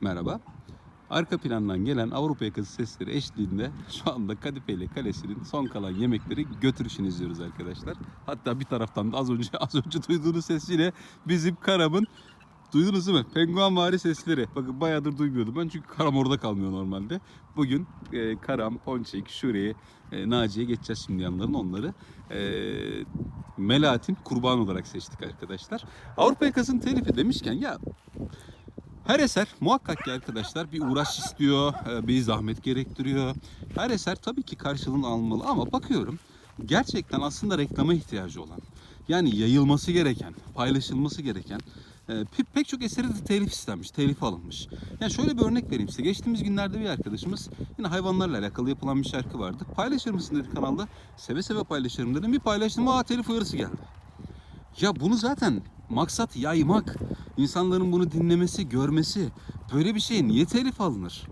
merhaba. Arka plandan gelen Avrupa yakası sesleri eşliğinde şu anda Kadifeli Kalesi'nin son kalan yemekleri götürüşünü izliyoruz arkadaşlar. Hatta bir taraftan da az önce az önce duyduğunuz ses yine bizim Karam'ın Duydunuz değil mi? Penguen vari sesleri. Bakın bayağıdır duymuyordum ben çünkü Karam orada kalmıyor normalde. Bugün e, Karam, Ponçik, Şuri, e, Naciye geçeceğiz şimdi yanlarına onları. E, Melahat'in kurban olarak seçtik arkadaşlar. Avrupa yakasının telifi demişken ya her eser muhakkak ki arkadaşlar bir uğraş istiyor, e, bir zahmet gerektiriyor. Her eser tabii ki karşılığını almalı ama bakıyorum gerçekten aslında reklama ihtiyacı olan, yani yayılması gereken, paylaşılması gereken e, pe- pek çok eseri de telif istenmiş, telif alınmış. Yani şöyle bir örnek vereyim size. Geçtiğimiz günlerde bir arkadaşımız yine hayvanlarla alakalı yapılan bir şarkı vardı. Paylaşır mısın dedi kanalda. Seve seve paylaşırım dedim. Bir paylaştım, aa telif uyarısı geldi. Ya bunu zaten maksat yaymak, insanların bunu dinlemesi, görmesi. Böyle bir şeye niye telif alınır?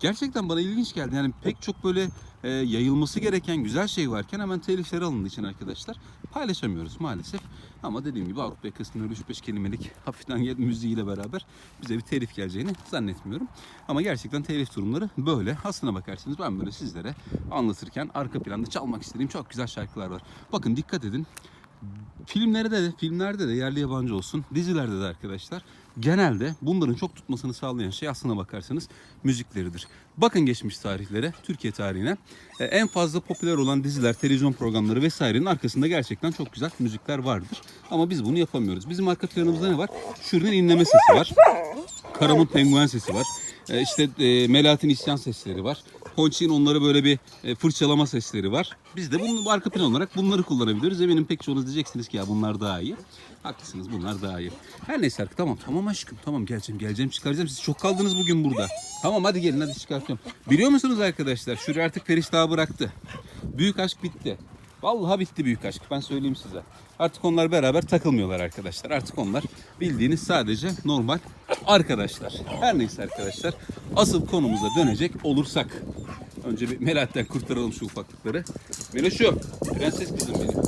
Gerçekten bana ilginç geldi. Yani pek çok böyle e, yayılması gereken güzel şey varken hemen telifleri alındığı için arkadaşlar paylaşamıyoruz maalesef. Ama dediğim gibi Avrupa yakasının öyle 3-5 kelimelik hafiften müziğiyle beraber bize bir telif geleceğini zannetmiyorum. Ama gerçekten telif durumları böyle. Aslına bakarsanız ben böyle sizlere anlatırken arka planda çalmak istediğim çok güzel şarkılar var. Bakın dikkat edin. Filmlerde de, filmlerde de yerli yabancı olsun, dizilerde de arkadaşlar genelde bunların çok tutmasını sağlayan şey aslına bakarsanız müzikleridir. Bakın geçmiş tarihlere, Türkiye tarihine. Ee, En fazla popüler olan diziler, televizyon programları vesairenin arkasında gerçekten çok güzel müzikler vardır. Ama biz bunu yapamıyoruz. Bizim arka planımızda ne var? Şuradan inleme sesi var. Karam'ın penguen sesi var. Ee, işte e, Melahat'in isyan sesleri var. Ponçik'in onları böyle bir e, fırçalama sesleri var. Biz de bunun arka plan olarak bunları kullanabiliriz. Eminim pek çoğunuz diyeceksiniz ki ya bunlar daha iyi. Haklısınız bunlar daha iyi. Her neyse artık tamam tamam aşkım tamam geleceğim geleceğim çıkaracağım. Siz çok kaldınız bugün burada. Tamam hadi gelin hadi çıkartıyorum. Biliyor musunuz arkadaşlar Şuri artık Feriş Dağı bıraktı. Büyük aşk bitti. Vallahi bitti büyük aşk. Ben söyleyeyim size. Artık onlar beraber takılmıyorlar arkadaşlar. Artık onlar bildiğiniz sadece normal arkadaşlar. Her neyse arkadaşlar. Asıl konumuza dönecek olursak. Önce bir Melahat'ten kurtaralım şu ufaklıkları. Meloş'um. Prenses kızım benim.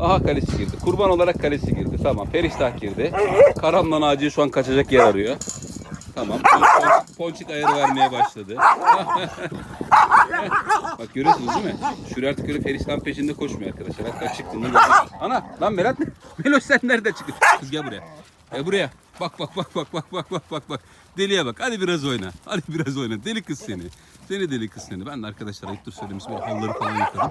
Aha kalesi girdi. Kurban olarak kalesi girdi. Tamam. Periştah girdi. Karamla Naciye şu an kaçacak yer arıyor. Tamam. Pon- Pon- Ponçik ayarı vermeye başladı. Bak görüyorsunuz değil mi? Şuraya artık öyle Feriştah'ın peşinde koşmuyor arkadaşlar. Hatta çıktığında gördüm. Ana lan Berat ne? Meloş sen nereden çıktın? Kız gel buraya. Gel buraya. Bak bak bak bak bak bak bak bak bak. Deliye bak. Hadi biraz oyna. Hadi biraz oyna. Deli kız seni. Seni deli kız seni. Ben de arkadaşlar ayıptır söylemesi böyle halları falan yıkadım.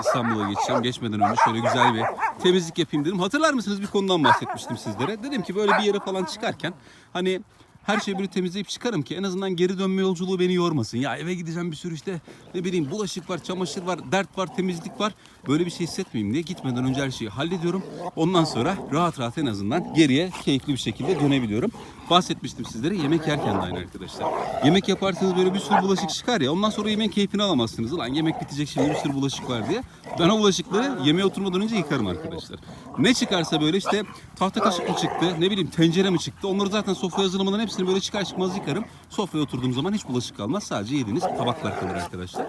İstanbul'a geçeceğim. Geçmeden önce şöyle güzel bir temizlik yapayım dedim. Hatırlar mısınız bir konudan bahsetmiştim sizlere. Dedim ki böyle bir yere falan çıkarken hani her şeyi böyle temizleyip çıkarım ki en azından geri dönme yolculuğu beni yormasın. Ya eve gideceğim bir sürü işte ne bileyim bulaşık var, çamaşır var, dert var, temizlik var. Böyle bir şey hissetmeyeyim diye gitmeden önce her şeyi hallediyorum. Ondan sonra rahat rahat en azından geriye keyifli bir şekilde dönebiliyorum. Bahsetmiştim sizlere yemek yerken de aynı arkadaşlar. Yemek yaparsanız böyle bir sürü bulaşık çıkar ya ondan sonra yemeğin keyfini alamazsınız. Ulan yemek bitecek şimdi bir sürü bulaşık var diye. Ben o bulaşıkları yemeğe oturmadan önce yıkarım arkadaşlar. Ne çıkarsa böyle işte tahta kaşık mı çıktı, ne bileyim tencere mi çıktı. Onları zaten sofraya hazırlamadan hepsini böyle çıkar çıkmaz yıkarım. Sofraya oturduğum zaman hiç bulaşık kalmaz. Sadece yediğiniz tabaklar kalır arkadaşlar.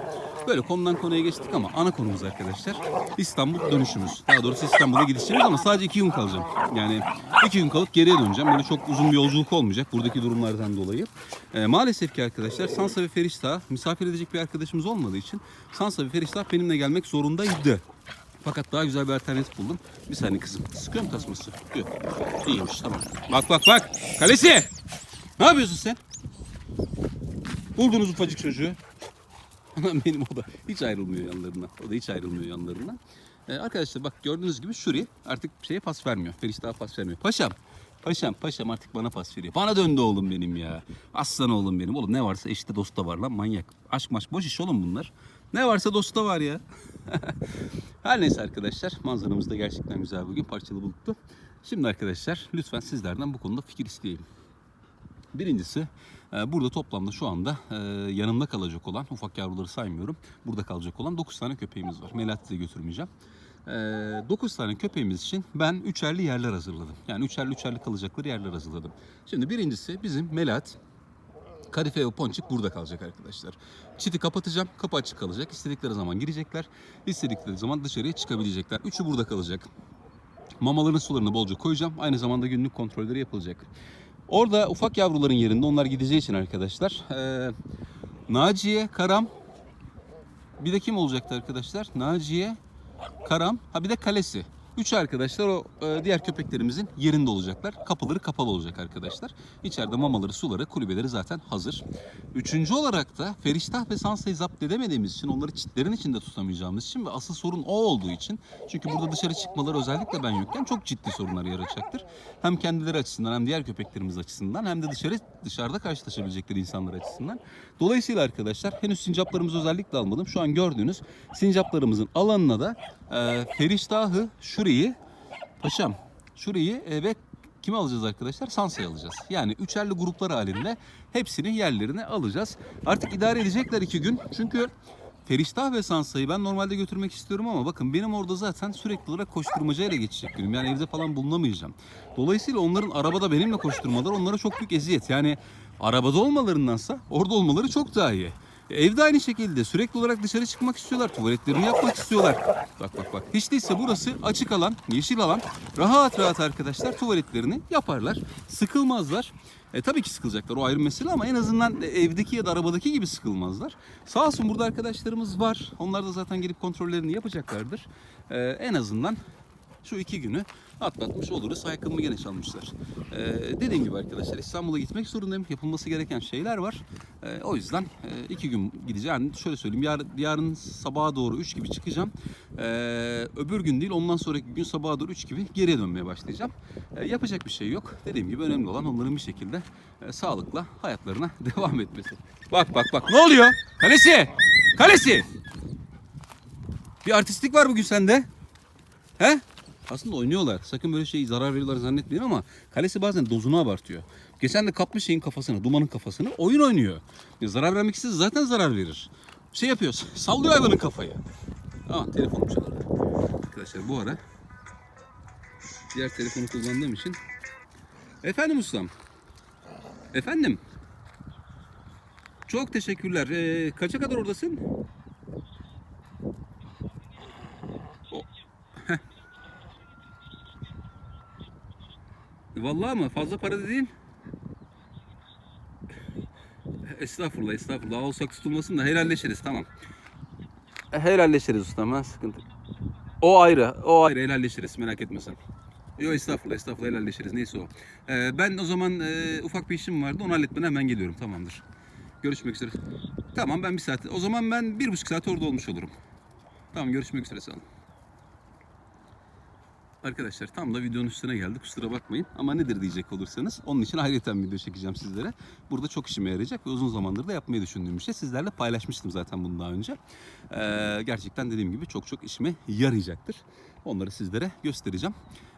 Böyle konudan konuya geçtik ama ana konumuz arkadaşlar İstanbul dönüşümüz. Daha doğrusu İstanbul'a gidişimiz ama sadece iki gün kalacağım. Yani iki gün kalıp geriye döneceğim. Böyle çok uzun bir yolculuk olmayacak buradaki durumlardan dolayı. Ee, maalesef ki arkadaşlar Sansa ve Feriştah misafir edecek bir arkadaşımız olmadığı için Sansa ve Feriştah benimle gelmek zorundaydı. Fakat daha güzel bir alternatif buldum. Bir saniye kızım. Sıkıyor mu tasması? Yok. İyiymiş tamam. Bak bak bak. Kalesi! Ne yapıyorsun sen? Buldunuz ufacık çocuğu. Anam benim o da hiç ayrılmıyor yanlarından. O da hiç ayrılmıyor yanlarından. Ee, arkadaşlar bak gördüğünüz gibi Şuri artık şeye pas vermiyor. Feriş daha pas vermiyor. Paşam. Paşam paşam artık bana pas veriyor. Bana döndü oğlum benim ya. Aslan oğlum benim. Oğlum ne varsa eşte dosta var lan manyak. Aşk maş boş iş oğlum bunlar. Ne varsa dosta var ya. Her neyse arkadaşlar manzaramız da gerçekten güzel bugün parçalı bulutlu. Şimdi arkadaşlar lütfen sizlerden bu konuda fikir isteyeyim. Birincisi e, burada toplamda şu anda e, yanımda kalacak olan ufak yavruları saymıyorum. Burada kalacak olan 9 tane köpeğimiz var. Melahat'i de götürmeyeceğim. 9 tane köpeğimiz için ben üçerli yerler hazırladım. Yani üçerli üçerli kalacakları yerler hazırladım. Şimdi birincisi bizim Melahat, Kadife ve Ponçik burada kalacak arkadaşlar. Çiti kapatacağım. Kapı açık kalacak. İstedikleri zaman girecekler. İstedikleri zaman dışarıya çıkabilecekler. Üçü burada kalacak. Mamaların sularını bolca koyacağım. Aynı zamanda günlük kontrolleri yapılacak. Orada ufak yavruların yerinde onlar gideceği için arkadaşlar. eee, Naciye, Karam. Bir de kim olacaktı arkadaşlar? Naciye, Karam. Ha bir de Kalesi. Üç arkadaşlar o e, diğer köpeklerimizin yerinde olacaklar. Kapıları kapalı olacak arkadaşlar. İçeride mamaları, suları, kulübeleri zaten hazır. Üçüncü olarak da Feriştah ve Sansa'yı zapt edemediğimiz için, onları çitlerin içinde tutamayacağımız için ve asıl sorun o olduğu için. Çünkü burada dışarı çıkmaları özellikle ben yokken çok ciddi sorunlar yaratacaktır. Hem kendileri açısından hem diğer köpeklerimiz açısından hem de dışarı dışarıda karşılaşabilecekleri insanlar açısından. Dolayısıyla arkadaşlar henüz sincaplarımızı özellikle almadım. Şu an gördüğünüz sincaplarımızın alanına da e, Feriştah'ı şurayı paşam şurayı e, ve kimi alacağız arkadaşlar? Sansa'yı alacağız. Yani üçerli gruplar halinde hepsini yerlerine alacağız. Artık idare edecekler iki gün. Çünkü Feriştah ve Sansa'yı ben normalde götürmek istiyorum ama bakın benim orada zaten sürekli olarak koşturmacayla geçecek günüm. Yani evde falan bulunamayacağım. Dolayısıyla onların arabada benimle koşturmaları onlara çok büyük eziyet. Yani arabada olmalarındansa orada olmaları çok daha iyi. Evde aynı şekilde sürekli olarak dışarı çıkmak istiyorlar. Tuvaletlerini yapmak istiyorlar. Bak bak bak. Hiç değilse burası açık alan, yeşil alan. Rahat rahat arkadaşlar tuvaletlerini yaparlar. Sıkılmazlar. E, tabii ki sıkılacaklar o ayrı mesele ama en azından evdeki ya da arabadaki gibi sıkılmazlar. Sağ olsun burada arkadaşlarımız var. Onlar da zaten gelip kontrollerini yapacaklardır. E, en azından şu iki günü atlatmış oluruz. Ayakkabımı gene çalmışlar. Ee, dediğim gibi arkadaşlar İstanbul'a gitmek zorundayım. Yapılması gereken şeyler var. Ee, o yüzden e, iki gün gideceğim. Yani şöyle söyleyeyim. Yarın, yarın sabaha doğru 3 gibi çıkacağım. Ee, öbür gün değil ondan sonraki gün sabaha doğru 3 gibi geriye dönmeye başlayacağım. Ee, yapacak bir şey yok. Dediğim gibi önemli olan onların bir şekilde e, sağlıkla hayatlarına devam etmesi. Bak bak bak ne oluyor? Kalesi! Kalesi! Bir artistlik var bugün sende. He? Aslında oynuyorlar. Sakın böyle şey zarar veriyorlar zannetmeyin ama kalesi bazen dozunu abartıyor. Geçen de kapmış şeyin kafasını, dumanın kafasını oyun oynuyor. Ya zarar vermek istese zaten zarar verir. Şey yapıyor, sallıyor hayvanın kafayı. Aa telefonum çalıyor. Arkadaşlar bu ara diğer telefonu kullandığım için. Efendim ustam. Efendim. Çok teşekkürler. Ee, kaça kadar oradasın? Vallahi mı? Fazla para da değil. Estağfurullah, estağfurullah. Olsak tutulmasın da helalleşiriz, tamam. Helalleşiriz ustam ha, sıkıntı. O ayrı, o ayrı helalleşiriz, merak etme sen. Yok estağfurullah, estağfurullah helalleşiriz. Neyse o. Ee, ben o zaman e, ufak bir işim vardı, onu halletmeden hemen geliyorum, tamamdır. Görüşmek üzere. Tamam ben bir saat, o zaman ben bir buçuk saat orada olmuş olurum. Tamam görüşmek üzere, sağ olun. Arkadaşlar tam da videonun üstüne geldi kusura bakmayın. Ama nedir diyecek olursanız onun için ayrıca video çekeceğim sizlere. Burada çok işime yarayacak ve uzun zamandır da yapmayı düşündüğüm bir şey. Sizlerle paylaşmıştım zaten bunu daha önce. Ee, gerçekten dediğim gibi çok çok işime yarayacaktır. Onları sizlere göstereceğim.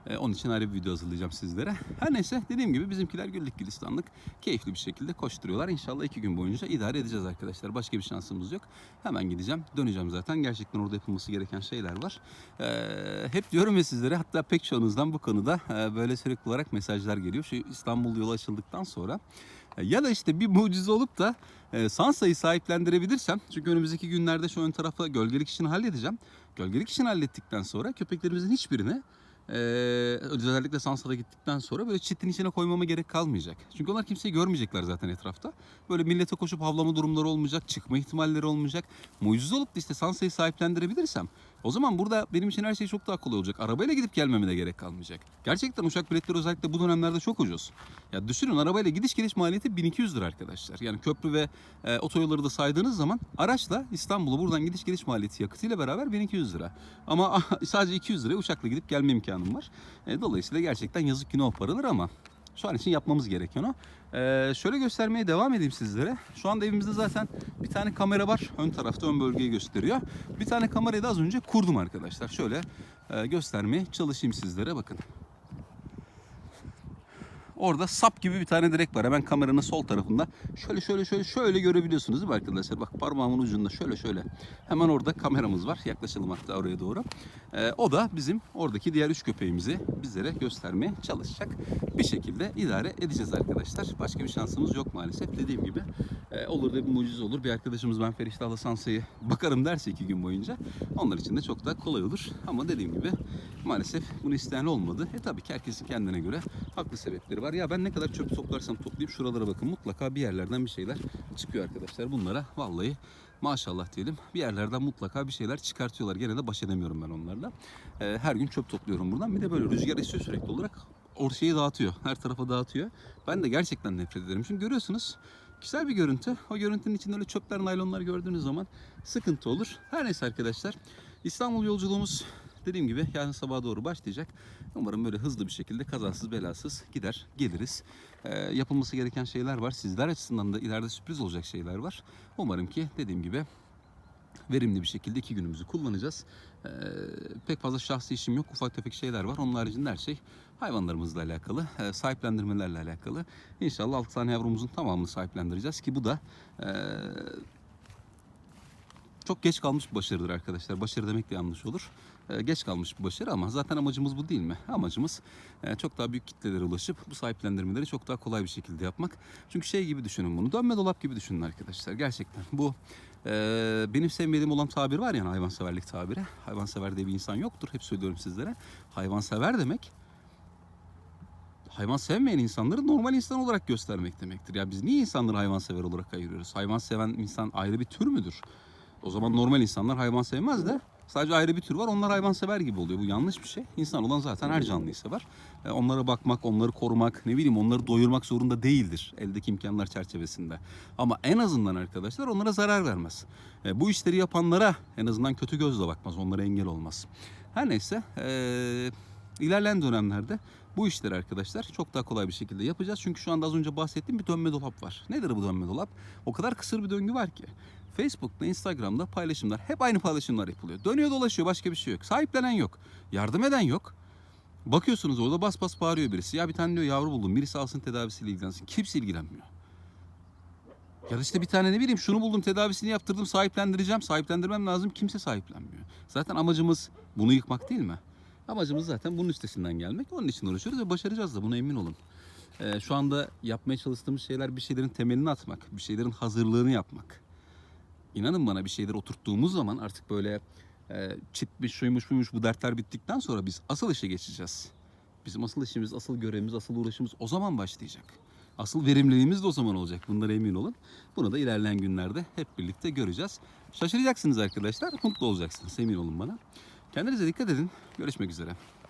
Ee, onun için ayrı bir video hazırlayacağım sizlere. Her neyse dediğim gibi bizimkiler güllük gülistanlık keyifli bir şekilde koşturuyorlar. İnşallah iki gün boyunca idare edeceğiz arkadaşlar. Başka bir şansımız yok. Hemen gideceğim. Döneceğim zaten. Gerçekten orada yapılması gereken şeyler var. Ee, hep diyorum ya sizlere hatta pek çoğunuzdan bu konuda e, böyle sürekli olarak mesajlar geliyor. Şu İstanbul yolu açıldıktan sonra e, ya da işte bir mucize olup da e, Sansa'yı sahiplendirebilirsem çünkü önümüzdeki günlerde şu ön tarafa gölgelik işini halledeceğim. Gölgelik işini hallettikten sonra köpeklerimizin hiçbirini ee, özellikle Sansa'da gittikten sonra böyle çitin içine koymama gerek kalmayacak. Çünkü onlar kimseyi görmeyecekler zaten etrafta. Böyle millete koşup havlama durumları olmayacak, çıkma ihtimalleri olmayacak. Mucize olup da işte Sansa'yı sahiplendirebilirsem o zaman burada benim için her şey çok daha kolay olacak. Arabayla gidip gelmeme de gerek kalmayacak. Gerçekten uçak biletleri özellikle bu dönemlerde çok ucuz. Ya düşünün arabayla gidiş geliş maliyeti 1200 lira arkadaşlar. Yani köprü ve e, otoyolları da saydığınız zaman araçla İstanbul'a buradan gidiş geliş maliyeti yakıtıyla beraber 1200 lira. Ama sadece 200 liraya uçakla gidip gelme imkanım var. E, dolayısıyla gerçekten yazık günah o paralar ama şu an için yapmamız gereken o. Ee, şöyle göstermeye devam edeyim sizlere. Şu anda evimizde zaten bir tane kamera var. Ön tarafta ön bölgeyi gösteriyor. Bir tane kamerayı da az önce kurdum arkadaşlar. Şöyle e, göstermeye çalışayım sizlere bakın. Orada sap gibi bir tane direk var. Hemen kameranın sol tarafında. Şöyle şöyle şöyle şöyle görebiliyorsunuz değil mi arkadaşlar? Bak parmağımın ucunda şöyle şöyle. Hemen orada kameramız var. Yaklaşalım hatta oraya doğru. Ee, o da bizim oradaki diğer üç köpeğimizi bizlere göstermeye çalışacak. Bir şekilde idare edeceğiz arkadaşlar. Başka bir şansımız yok maalesef. Dediğim gibi e, olur da bir mucize olur. Bir arkadaşımız ben Feriştah'la Sansa'yı bakarım derse iki gün boyunca. Onlar için de çok daha kolay olur. Ama dediğim gibi maalesef bunu isteyen olmadı. E tabii ki herkesin kendine göre haklı sebepleri var. Ya ben ne kadar çöp toplarsam toplayayım şuralara bakın. Mutlaka bir yerlerden bir şeyler çıkıyor arkadaşlar. Bunlara vallahi maşallah diyelim bir yerlerden mutlaka bir şeyler çıkartıyorlar. Gene de baş edemiyorum ben onlarla. Ee, her gün çöp topluyorum buradan. Bir de böyle rüzgar esiyor sürekli olarak. O şeyi dağıtıyor. Her tarafa dağıtıyor. Ben de gerçekten nefret ederim. Çünkü görüyorsunuz güzel bir görüntü. O görüntünün içinde öyle çöpler, naylonlar gördüğünüz zaman sıkıntı olur. Her neyse arkadaşlar. İstanbul yolculuğumuz dediğim gibi yarın sabaha doğru başlayacak. Umarım böyle hızlı bir şekilde kazasız belasız gider geliriz. Ee, yapılması gereken şeyler var. Sizler açısından da ileride sürpriz olacak şeyler var. Umarım ki dediğim gibi verimli bir şekilde iki günümüzü kullanacağız. Ee, pek fazla şahsi işim yok. Ufak tefek şeyler var. Onun haricinde her şey hayvanlarımızla alakalı, e, sahiplendirmelerle alakalı. İnşallah 6 tane yavrumuzun tamamını sahiplendireceğiz ki bu da e, çok geç kalmış bir başarıdır arkadaşlar. Başarı demek de yanlış olur. Ee, geç kalmış bir başarı ama zaten amacımız bu değil mi? Amacımız e, çok daha büyük kitlelere ulaşıp bu sahiplendirmeleri çok daha kolay bir şekilde yapmak. Çünkü şey gibi düşünün bunu. Dönme dolap gibi düşünün arkadaşlar. Gerçekten bu e, benim sevmediğim olan tabir var ya hayvanseverlik tabiri. Hayvansever diye bir insan yoktur. Hep söylüyorum sizlere. Hayvansever demek hayvan sevmeyen insanları normal insan olarak göstermek demektir. Ya biz niye insanları hayvansever olarak ayırıyoruz? Hayvan seven insan ayrı bir tür müdür? O zaman normal insanlar hayvan sevmez de sadece ayrı bir tür var. Onlar hayvansever gibi oluyor. Bu yanlış bir şey. İnsan olan zaten her canlıyı sever. E, Onlara bakmak, onları korumak, ne bileyim onları doyurmak zorunda değildir. Eldeki imkanlar çerçevesinde. Ama en azından arkadaşlar onlara zarar vermez. E, Bu işleri yapanlara en azından kötü gözle bakmaz. Onlara engel olmaz. Her neyse eee İlerleyen dönemlerde bu işleri arkadaşlar çok daha kolay bir şekilde yapacağız. Çünkü şu anda az önce bahsettiğim bir dönme dolap var. Nedir bu dönme dolap? O kadar kısır bir döngü var ki. Facebook'ta, Instagram'da paylaşımlar hep aynı paylaşımlar yapılıyor. Dönüyor dolaşıyor başka bir şey yok. Sahiplenen yok. Yardım eden yok. Bakıyorsunuz orada bas bas bağırıyor birisi. Ya bir tane diyor yavru buldum birisi alsın tedavisiyle ilgilensin. Kimse ilgilenmiyor. Ya işte bir tane ne bileyim şunu buldum tedavisini yaptırdım sahiplendireceğim. Sahiplendirmem lazım kimse sahiplenmiyor. Zaten amacımız bunu yıkmak değil mi? Amacımız zaten bunun üstesinden gelmek. Onun için uğraşıyoruz ve başaracağız da buna emin olun. Ee, şu anda yapmaya çalıştığımız şeyler bir şeylerin temelini atmak, bir şeylerin hazırlığını yapmak. İnanın bana bir şeyler oturttuğumuz zaman artık böyle e, çitmiş, şuymuş, buymuş bu dertler bittikten sonra biz asıl işe geçeceğiz. Bizim asıl işimiz, asıl görevimiz, asıl uğraşımız o zaman başlayacak. Asıl verimliliğimiz de o zaman olacak. Bunlara emin olun. Bunu da ilerleyen günlerde hep birlikte göreceğiz. Şaşıracaksınız arkadaşlar. Mutlu olacaksınız. Emin olun bana. Kendinize dikkat edin. Görüşmek üzere.